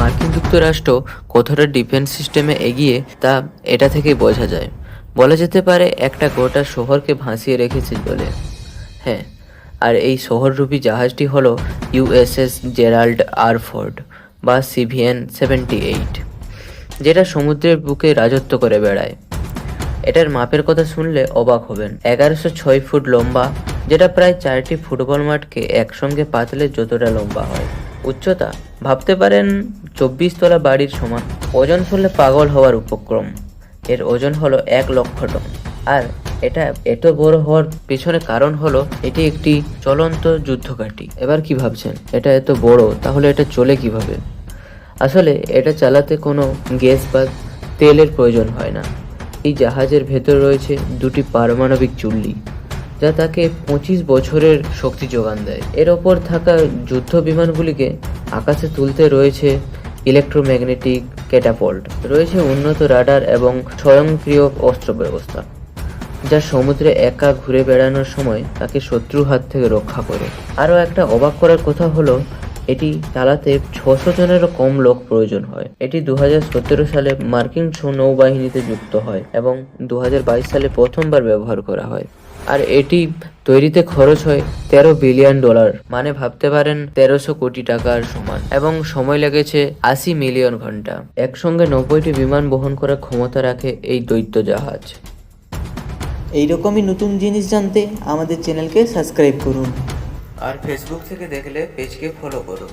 মার্কিন যুক্তরাষ্ট্র কতটা ডিফেন্স সিস্টেমে এগিয়ে, তা এটা থেকেই বোঝা যায়। বলা যেতে পারে একটা গোটা শহরকে ভাসিয়ে রেখেছে জলে। হ্যাঁ আর এই শহররূপী জাহাজটি হলো ইউএসএস জেরাল্ড আর ফোর্ড, বা সিভিএন সেভেন্টি এইট, যেটা সমুদ্রের বুকে রাজত্ব করে বেড়ায়। এটার মাপের কথা শুনলে অবাক হবেন। এগারোশো ছয় ফুট লম্বা, যেটা প্রায় চারটি ফুটবল মাঠকে একসঙ্গে পাতলে যতটা লম্বা হয়। উচ্চতা ভাবতে পারেন চব্বিশ তলা বাড়ির সমান। ওজন শুনলে পাগল হওয়ার উপক্রম। এর ওজন হলো এক লক্ষ টন। আর এটা এত বড় হওয়ার পেছনে কারণ হলো এটি একটি চলন্ত যুদ্ধঘাটি এবার কি ভাবছেন? এটা এত বড়, তাহলে এটা চলে কীভাবে? আসলে এটা চালাতে কোনো গ্যাস বা তেলের প্রয়োজন হয় না। এই জাহাজের ভেতর রয়েছে দুটি পারমাণবিক চুল্লি। যা তাকে পঁচিশ বছরের শক্তি যোগান দেয়। এর ওপর থাকা যুদ্ধ বিমানগুলিকে আকাশে তুলতে রয়েছে ইলেকট্রোম্যাগনেটিক ক্যাটাপল্ট রয়েছে উন্নত রাডার এবং স্বয়ংক্রিয় অস্ত্র ব্যবস্থা যা সমুদ্রে একা ঘুরে বেড়ানোর সময় তাকে শত্রু হাত থেকে রক্ষা করে। আরও একটা অবাক করার কথা হলো, এটি চালাতে ছশো জনেরও কম লোক প্রয়োজন হয়। এটি দু হাজার সতেরো সালে মার্কিন নৌবাহিনীতে যুক্ত হয় এবং দু হাজার বাইশ সালে প্রথমবার ব্যবহার করা হয়। আর এটি তৈরিতে খরচ হয় তেরো বিলিয়ন ডলার মানে ভাবতে পারেন তেরোশো কোটি টাকার সমান। এবং সময় লেগেছে আশি মিলিয়ন ঘণ্টা। একসঙ্গে নব্বইটি বিমান বহন করার ক্ষমতা রাখে এই দৈত্য জাহাজ। এইরকমই নতুন জিনিস জানতে আমাদের চ্যানেলকে সাবস্ক্রাইব করুন। আর ফেসবুক থেকে দেখলে পেজকে ফলো করো